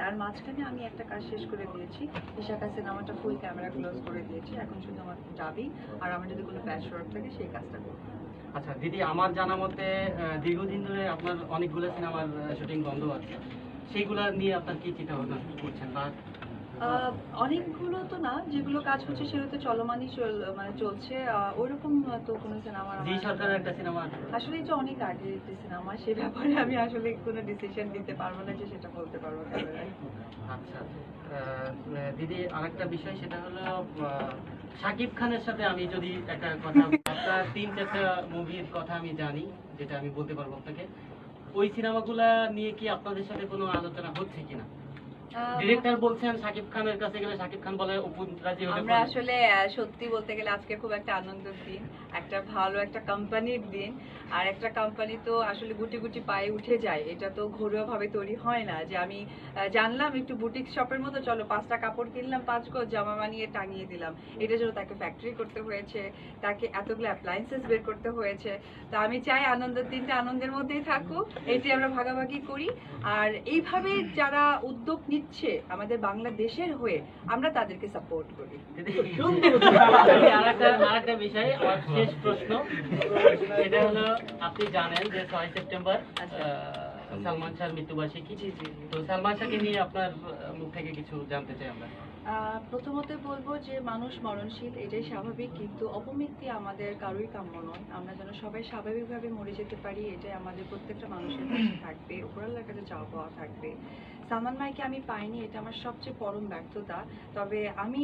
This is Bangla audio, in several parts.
তার মাঝখানে আমি একটা কাজ শেষ করে দিয়েছি। ফুল ক্যামেরা ক্লোজ করে দিয়েছি। এখন শুধু আমার যাবি আর আমার থাকে সেই কাজটা করব। আচ্ছা দিদি, আমার জানা মতে দীর্ঘদিন ধরে আপনার অনেকগুলো সিনেমার শুটিং বন্ধ আছে। সেইগুলা নিয়ে আপনার কি চিন্তা ভাবনা করছেন বা অনেকগুলো তো না যেগুলো কাজ হচ্ছে সেগুলো তো চলমানই মানে চলছে। ওইরকম তো কোনো সিনেমা সরকারের একটা সিনেমা আসলে এটা অনেক আগে একটি সিনেমা সে ব্যাপারে আমি আসলে কোনো ডিসিশন দিতে পারব না যে সেটা বলতে পারব আচ্ছা দিদি আরেকটা বিষয় সেটা হলো শাকিব খানের সাথে আমি যদি একটা কথা আপনার তিন চারটা মুভির কথা আমি জানি যেটা আমি বলতে পারব আপনাকে ওই সিনেমাগুলা নিয়ে কি আপনাদের সাথে কোনো আলোচনা হচ্ছে কিনা? ডিরেক্টর বলছেন শাকিব খানের কাছে গেলে শাকিব খান বলে রাজি আমরা আসলে সত্যি বলতে গেলে আজকে খুব একটা আনন্দের দিন একটা ভালো একটা কোম্পানির দিন আর একটা কোম্পানি তো আসলে গুটি গুটি পায়ে উঠে যায়। এটা তো ঘরোয়া ভাবে তৈরি হয় না যে আমি জানলাম একটু বুটিক শপের মতো চলো পাঁচটা কাপড় কিনলাম পাঁচ গজ জামা বানিয়ে টাঙিয়ে দিলাম। এটার জন্য তাকে ফ্যাক্টরি করতে হয়েছে তাকে এতগুলো অ্যাপ্লায়েন্সেস বের করতে হয়েছে। তো আমি চাই আনন্দের দিনটা আনন্দের মধ্যেই থাকুক এটি আমরা ভাগাভাগি করি। আর এইভাবে যারা উদ্যোগ নিচ্ছে আমাদের বাংলাদেশের হয়ে আমরা তাদেরকে সাপোর্ট করি। দিদি, আরেকটা আরেকটা বিষয় আমার শেষ প্রশ্ন। এটা হলো আপনি জানেন যে ছয় সেপ্টেম্বর আচ্ছা। সালমান শাহর মৃত্যুবার্ষিকী। তো সালমান শাহকে নিয়ে আপনার মুখ থেকে কিছু জানতে চাই আমরা। প্রথমত বলব যে মানুষ মরণশীল এটাই স্বাভাবিক কিন্তু অপমৃত্যু আমাদের কারোই কাম্য নয়। আমরা যেন সবাই স্বাভাবিকভাবে মরে যেতে পারি এটাই আমাদের প্রত্যেকটা মানুষের কাছে থাকবে উপরাল্লার কাছে চাওয়া পাওয়া থাকবে। সালমান ভাইকে আমি পাইনি এটা আমার সবচেয়ে পরম ব্যর্থতা। তবে আমি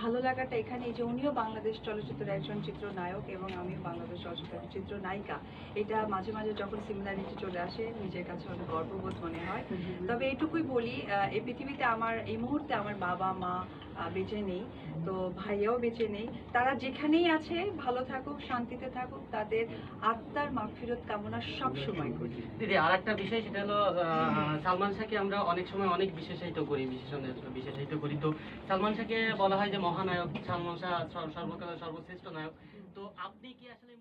ভালো লাগাটা এখানে এই যে উনিও বাংলাদেশ চলচ্চিত্রের একজন চিত্রনায়ক এবং আমি বাংলাদেশ চলচ্চিত্রের চিত্রনায়িকা। এটা মাঝে মাঝে যখন সিমিলারিটি চলে আসে নিজের কাছে অনেক গর্ববোধ মনে হয়। তবে এটুকুই বলি এই পৃথিবীতে আমার এই মুহূর্তে আমার বাবা মা বেঁচে নেই। তো ভাইয়াও বেঁচে নেই। তারা যেখানেই আছে, ভালো থাকুক, শান্তিতে থাকুক, তাদের আত্মার মাগফিরত কামনা সব সময় করি। দিদি আর একটা বিষয়, সেটা হলো সালমান শাহকে আমরা অনেক সময় অনেক বিশেষায়িত করি, বিশেষণের বিশেষায়িত করি। তো সালমান শাহকে বলা হয় যে মহানায়ক, সালমান শাহ সর- সর্বকালের সর্বশ্রেষ্ঠ নায়ক। তো আপনি কি আসলে